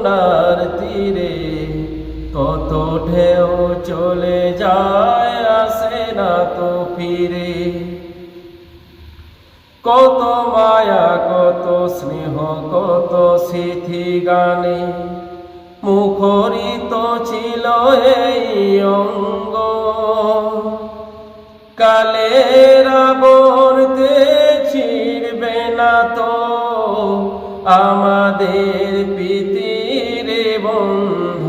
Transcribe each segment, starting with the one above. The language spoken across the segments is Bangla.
যমুনার তীরে কত ঢেউ চলে যায়, আসে না তো ফিরে। কত মায়া, কত স্নেহ, কত স্মৃতি গানে মুখরিত ছিল এই অঙ্গ। কালের আবর্তে ছিড়বে না তো আমাদের পিতিরে বন্ধ।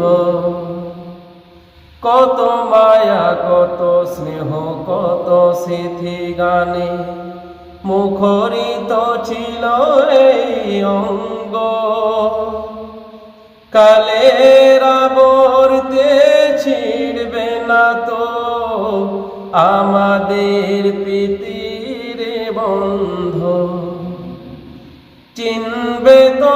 কত মায়া, কত স্নেহ, কত সিথি গানে মুখরিত ছিল এই অঙ্গ। কালের আবর্তে ছিড়বে না তো আমাদের পিতিরে বন্ধ। চিনবে তো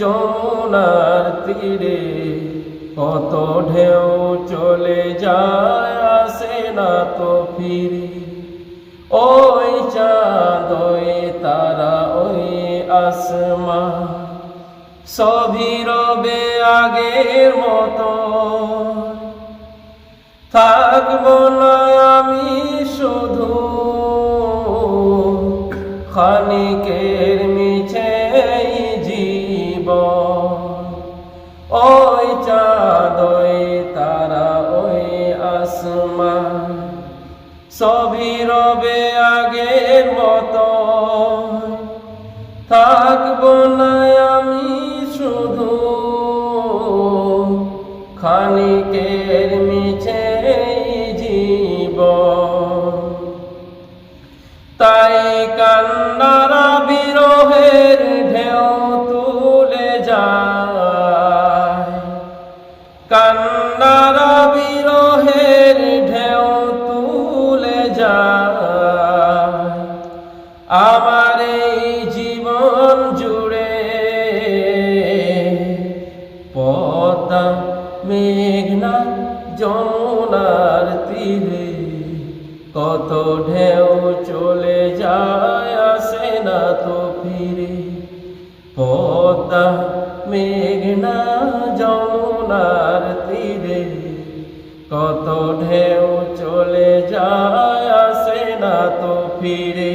যমুনার তীরে কত ঢেউ চলে যায়, আসে না তো ফিরে। ওই চাঁদ ওই তারা, ওই আসমা সবই রবে আগের মতো। থাকব না আমি শুধু খানিকের আসমান সবই রবে আগের মতো থাকব না আমি আমার এই জীবন জুড়ে পদ্মা, মেঘনা, যমুনার তীরে কত ঢেউ চলে যায়, আসে না তো ফিরে। পদ্মা, মেঘনা, যমুনার তীরে কত ঢেউ চলে যায়, আসে না তো ফিরে।